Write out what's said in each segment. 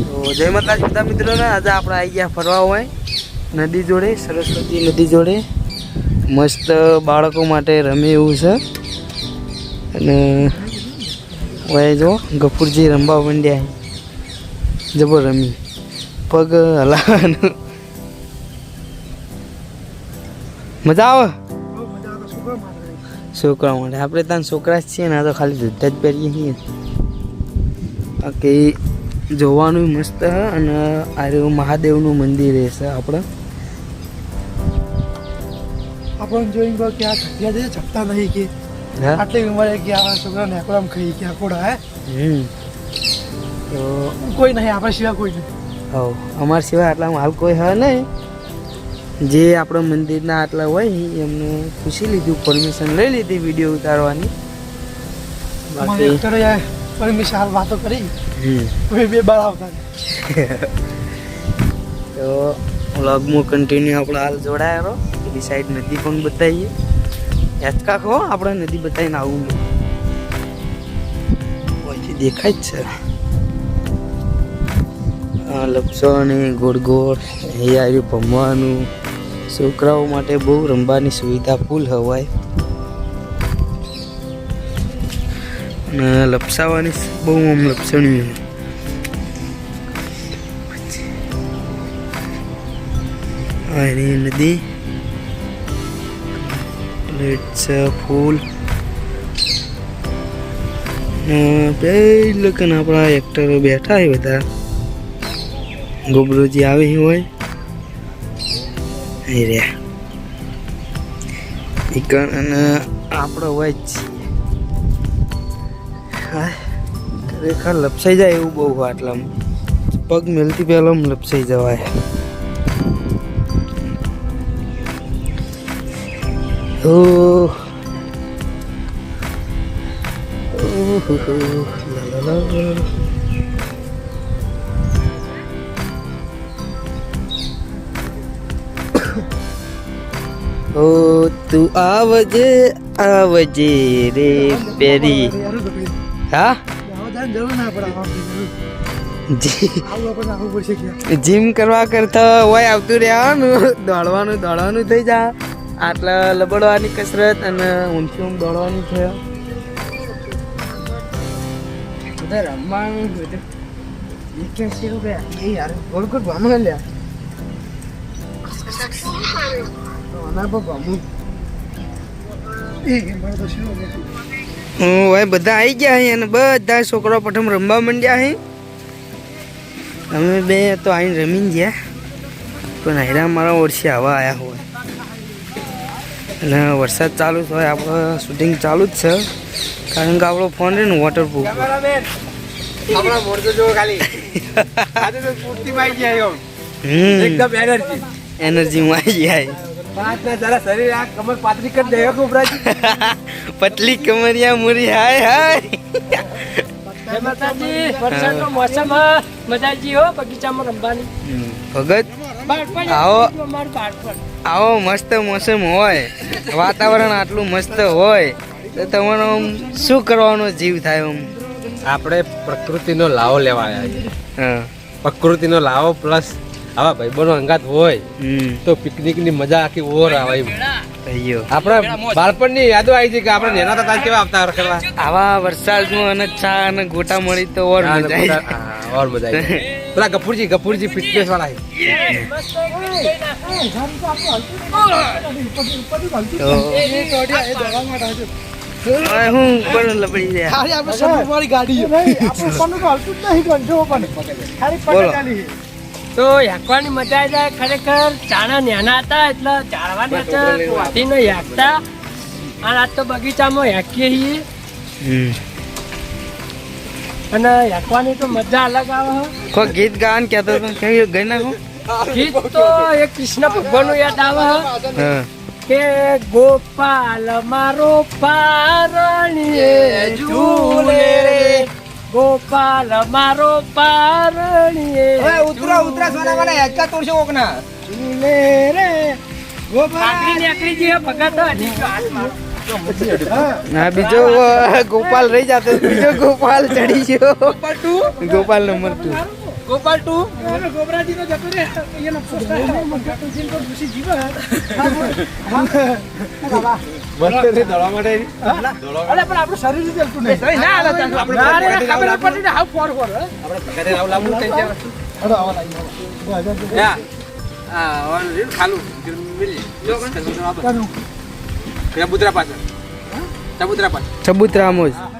તો જય માતાજી બધા મિત્રોને આજે આપણે આવી ગયા ફરવા હોય. નદી જોડે, સરસ્વતી નદી જોડે. મસ્ત બાળકો માટે રમે એવું છે. અને વય જો, ગફુરજી રમવા માંડ્યા. જબર રમી. પગ હલાવાનું મજા આવે? છોકરા માટે. આપણે ત્યાં છોકરા જ છીએ ને, આ તો ખાલી જુદ્ધા જ પહેરીએ છીએ. બાકી જોવાનું મસ્ત અને આ રહ્યું મહાદેવનું મંદિર રહેશે આપણે આપણે જોઈ ગયો કે આ ઘટિયા છે છપતા નહીં કે. હા? આટલી ઉંમરે કે આ છોકરાને આપણે ખાઈ ગયા કોડા હે? હમ. તો કોઈ નહીં આપણા સિવાય કોઈ નહીં. હવ અમારા સિવાય આટલામાં હાલ કોઈ હે નહીં. જે આપણા મંદિરના આટલા હોય એમને પૂછી લીધું પરમિશન લઈ લીધી વીડિયો ઉતારવાની. બાકી પરમિશન હાલ વાતો કરી. હવે બે બાળ આવતા તો વ્લોગમાં કન્ટિન્યુ આપણે હાલ જોડાયેલો. એની સાઈડ નદી પણ બતાવીએ. યાચકા ખો આપણે નદી બતાવીને આવું. ઓયથી દેખાય જ છે. આ લપસો અને ગોળ ગોળ એ આવ્યું ભમવાનું. છોકરાઓ માટે બહુ રમવાની સુવિધા ફૂલ હવાય. અને લપસાવાની બહુ આમ લપસણી આ એની નદી. પ્લેટ છે ફૂલ બે લગન આપણા એક્ટરો બેઠા હોય બધા. ગોબરોજી આવે હોય. અહીં રહ્યા. અને આપણો હોય જ હા ખરેખર લપસાઈ જાય એવું બહુ આટલામાં પગ મેલતી પહેલાં લપસાઈ જવાય Oh. Oh, la la la la. ઓ તું આવજે આવજે રે પેરી હા? જીમ કરવા કરતા હોય આવતું રહેવાનું. દોડવાનું દોડવાનું થઈ જા. આટલા લબડવાની કસરત અને ઊંચી ઊંઘ દોડવાની છે. રમવાનું યાર ગોળ ગોળ લ્યા આના પર એ મારે તો શું હવે? હોય બધા આવી ગયા અહીં અને બધા છોકરાઓ પ્રથમ રમવા માંડ્યા અહીં અમે બે તો આવીને રમીને ગયા. પણ હેરા મારા વર્ષે હવા આવ્યા હોય. અને વરસાદ ચાલુ હોય આપણે શૂટિંગ ચાલુ જ છે. કારણ કે આપણો ફોન રહે ને વોટરપ્રૂફ એનર્જી એનર્જીમાં આવી જાય પાંચ ને જરા શરીર આ કમર પાતળી કરી દે કોબરાજી પતલી કમરિયા મુરી હાય હાય. ભગત આવો. મસ્ત મોસમ હોય. વાતાવરણ આટલું મસ્ત હોય તો તમારો આમ શું કરવાનો જીવ થાય આમ? આપણે પ્રકૃતિનો લાવો લેવા આવ્યા પ્રકૃતિનો લાવો પ્લસ આવા ભાઈબંધો અંગાત હોય તો પિકનિકની મજા આખી ઓર આવે આપણા બાળપણની યાદો આવી છે કે આપણે નેના હતા કેવા આવતા કરવા આવા નું અને ચા અને ગોટા મળી તો ઓર મજા આવી ઓર મજા આવી પેલા ગફુરજી ગફુરજી ફિટનેસ વાળા છે. તો હવે હું ઉપર લપડી જાય આપણે ગાડી પણ હાલતું નહીં કંઠો પણ ખાલી બોલો. તો યાકવાની મજા આવી જાય. ખરેખર ચાણા નાના હતા એટલે ચાળવાની હતા વાટીને યાકતા. અને આજ તો બગીચામાં યાકીએ છીએ. અને યાકવાની તો મજા અલગ આવે. કોઈ ગીત ગાવાનું કહેતો હતો કઈ ગઈ નાખો? ગીત તો એ કૃષ્ણ ભગવાનનું યાદ આવે હા. કે ગોપાલ મારો પારણીએ ઝૂલે રે ગોપાલ મારો પારણીએ. ઝૂલે ઉતરા આકડી ને એકા જે ભગત હજી જો હાથમાં. હા બીજો ગોપાલ રહી જતો. બીજો ગોપાલ ચડી ગયો. Gopal number two. Gopal two? ગોબરાજીનો જતો રે જીવે. મસ્ત દોડવા માટે. અરે પણ આપણું શરીર જ હલતું નહીં? ના ના ના આપણે ના, ના, પકડી ખબર લાવવું. ને હાવ ફોર ફોર આપણે પગારે આવું લાવવું થઈ જાય હળો, આવો લાવી, આવો. આ ઓન રીલ ખાલું. મિલી. જો કણ? ચાલો. ચબુતરા પાછળ. ચબુતરા પાછળ. ચબુતરામાં જ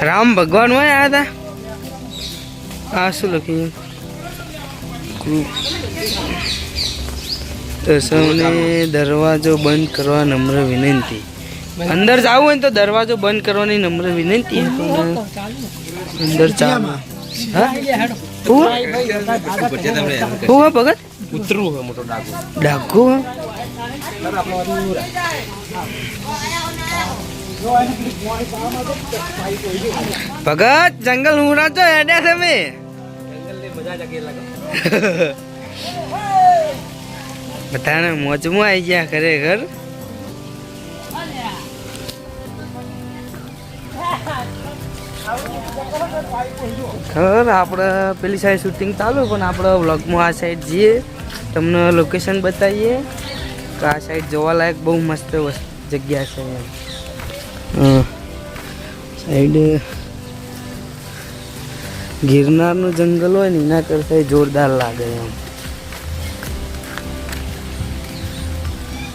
રામ ભગવાન હોય આ હતા આ શું લખ્યું તો સૌને દરવાજો બંધ કરવા નમ્ર વિનંતી. અંદર જવું હોય ને તો દરવાજો બંધ કરવાની નમ્ર વિનંતી અંદર ચાલુ હા? ભગત? કૂતરું મોટો ડાકુ ડાકુ હે? ભગત જંગલ હું રાજો હેડ્યા તમે? બધાને મોજમાં આવી ગયા ખરેખર ખર આપણે પેલી સાઈડ શૂટિંગ ચાલુ પણ આપણે વ્લોગમાં આ સાઈડ જઈએ તમને લોકેશન બતાવીએ. તો આ સાઈડ જોવાલાયક બહુ મસ્ત જગ્યા છે. સાઈડ, ગિરનારનું જંગલ હોય ને, એના કરતાં જોરદાર લાગે એમ.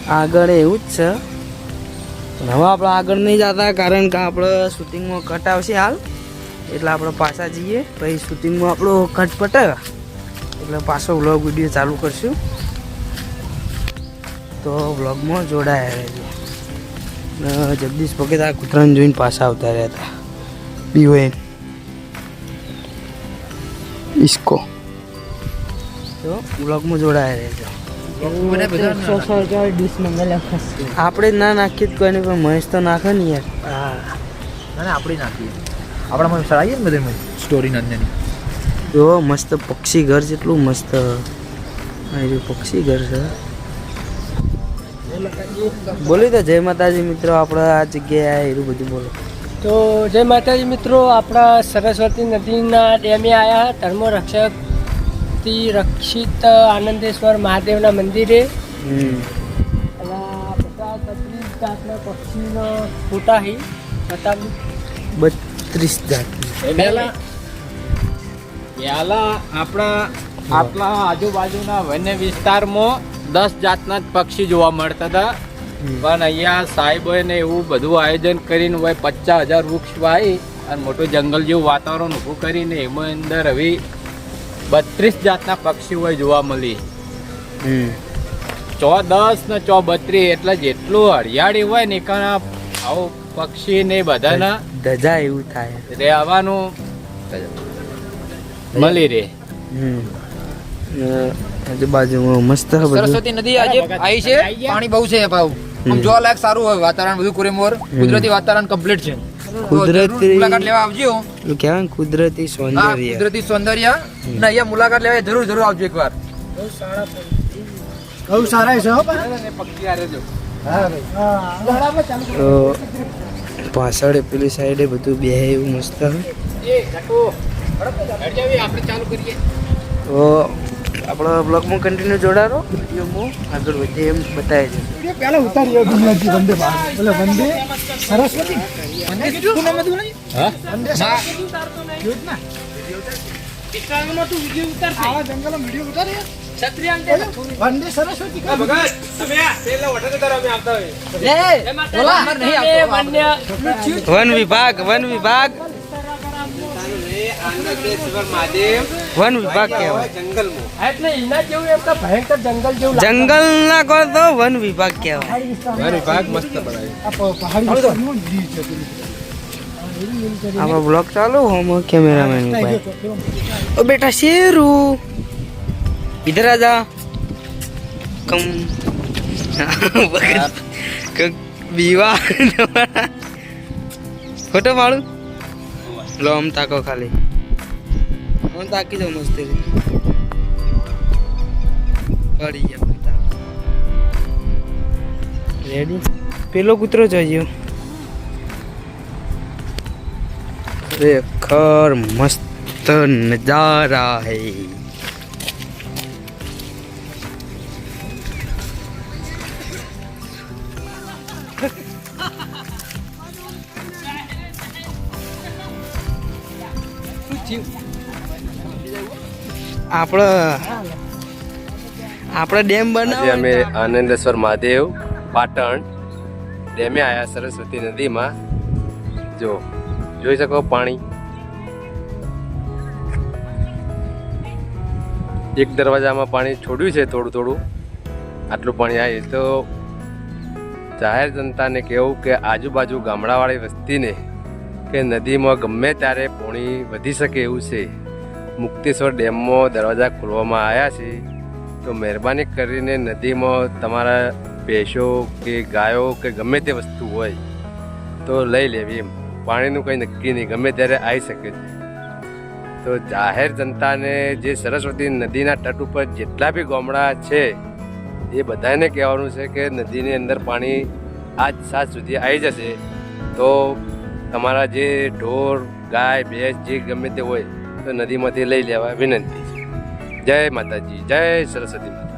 આગળ એવું જ છે. પણ હવે આપણે આગળ નહીં જતા, કારણ કે આપણે શૂટિંગમાં કટ આવશે હાલ. એટલે આપણે પાછા જઈએ. પછી શૂટિંગમાં આપણો કટ પટે એટલે પાછો વ્લોગ વીડિયો ચાલુ કરશું. તો વ્લોગમાં જોડાયા રહેજો. જગદીશ ભગત આ કૂતરાને જોઈને પાછા આવતા રહેતા બીઓએન ઇસ્કો. તો વ્લોગમાં જોડાયા રહેજો. આપણે જ ના નાખીએ તો કોઈ નહીં પણ મહેશ તો નાખે ને યાર. હા. ના, આપણે નાખીએ. આપણામાં સરાઈએ ને બધે સ્ટોરી નંદની જો મસ્ત પક્ષી ઘર જેટલું મસ્ત. પક્ષી ઘર છે. બોલી તો જય માતાજી મિત્રો આપણે આ જગ્યાએ એવું બધું બોલો. તો જય માતાજી મિત્રો આપણા સરસ્વતી નદીના ડેમે આવ્યા ધર્મ રક્ષકથી રક્ષિત આનંદેશ્વર મહાદેવના મંદિરે. પક્ષીનો ફોટા હી બતાવી. બત્રીસ જાત. પહેલા આપણા આટલા આજુબાજુના વન્ય વિસ્તારમાં દસ જાતના જ પક્ષી જોવા મળતા હતા. પણ અહીંયા સાહેબોએ ને એવું બધું આયોજન કરીને હોય પચાસ હજાર વૃક્ષ વાવી અને મોટું જંગલ જેવું વાતાવરણ ઊભું કરીને એમાં અંદર હવે બત્રીસ જાતના પક્ષી હોય જોવા મળી. હમ. ચો દસ ને ચો બત્રીસ એટલે જેટલું હરિયાળી હોય ને કારણ આવો પક્ષી ને બધાના ધજા એવું થાય. રહેવાનું મળી રહે. આજુબાજુમાં મસ્ત સરસ્વતી નદી આજે આવી છે. પાણી બહુ છે ભાવ આમ જોવા લાયક સારું હોય વાતાવરણ બધું કુરેમોર કુદરતી વાતાવરણ કમ્પ્લીટ છે. કુદરતી- મુલાકાત લેવા આવજો. પેલું કુદરતી સૌંદર્ય. કુદરતી સૌંદર્ય. ને અહીંયા મુલાકાત લેવા જરૂર જરૂર આવજો એકવાર. બહુ સારા છે તો પાછળ પેલી સાઈડે બધું બે એવું મસ્ત. છે આપણે ચાલુ કરીએ. તો આપણો બ્લોગમાં કન્ટિન્યુ જોડારો. વિડીયોમાં આગળ વધે એમ બતાવે છે. પહેલા ઉતારીએ ગુજરાતી વંદે ભારત. એટલે વંદે સરસ્વતી. આવા જંગલમાં વીડિયો ઉતારીએ વંદે સરસ્વતી કા? ભગત તમે આ પેલા વટે જતા રહો, અમે આવતા હોઈએ. જય માતાજી, અમે વન્ય વન વિભાગ વન વિભાગ. વન વિભાગ કહેવાય. જંગલ ના કહો તો વન વિભાગ કહેવાય. વન વિભાગ મસ્ત આપણો બ્લોગ ચાલુ હોમ કેમેરામેન ઓ બેટા, શેરુ? ઇધર આજા. કમ. બીવા ફોટો પાડું? લો, આમ તાકો ખાલી. આમ તાકી જાવ મસ્ત પડી ગયા રેડી પેલો કૂતરો જોઈએ ખરેખર મસ્ત નજારા હૈ. આપણે આપણે ડેમ આજે અમે આનંદેશ્વર મહાદેવ પાટણ ડેમે આવ્યા સરસ્વતી નદીમાં. જો જોઈ શકો પાણી. એક દરવાજામાં પાણી છોડ્યું છે થોડું થોડું. આટલું પાણી આવે તો જાહેર જનતાને કહેવું કે આજુબાજુ ગામડાવાળી વસ્તીને કે નદીમાં ગમે ત્યારે પાણી વધી શકે એવું છે. મુક્તેશ્વર ડેમમાં દરવાજા ખોલવામાં આવ્યા છે. તો મહેરબાની કરીને નદીમાં તમારા ભેંસો કે ગાયો કે ગમે તે વસ્તુ હોય, તો લઈ લેવી એમ. પાણીનું કંઈ નક્કી નહીં, ગમે ત્યારે આવી શકે છે. તો જાહેર જનતાને જે સરસ્વતી નદીના તટ ઉપર જેટલા બી ગામડા છે, એ બધાને કહેવાનું છે કે નદીની અંદર પાણી આજ સાત સુધી આવી જશે. તો તમારા જે ઢોર, ગાય, ભેંસ જે ગમે તે હોય તો નદીમાંથી લઈ લેવા વિનંતી જય માતાજી જય સરસ્વતી માતા.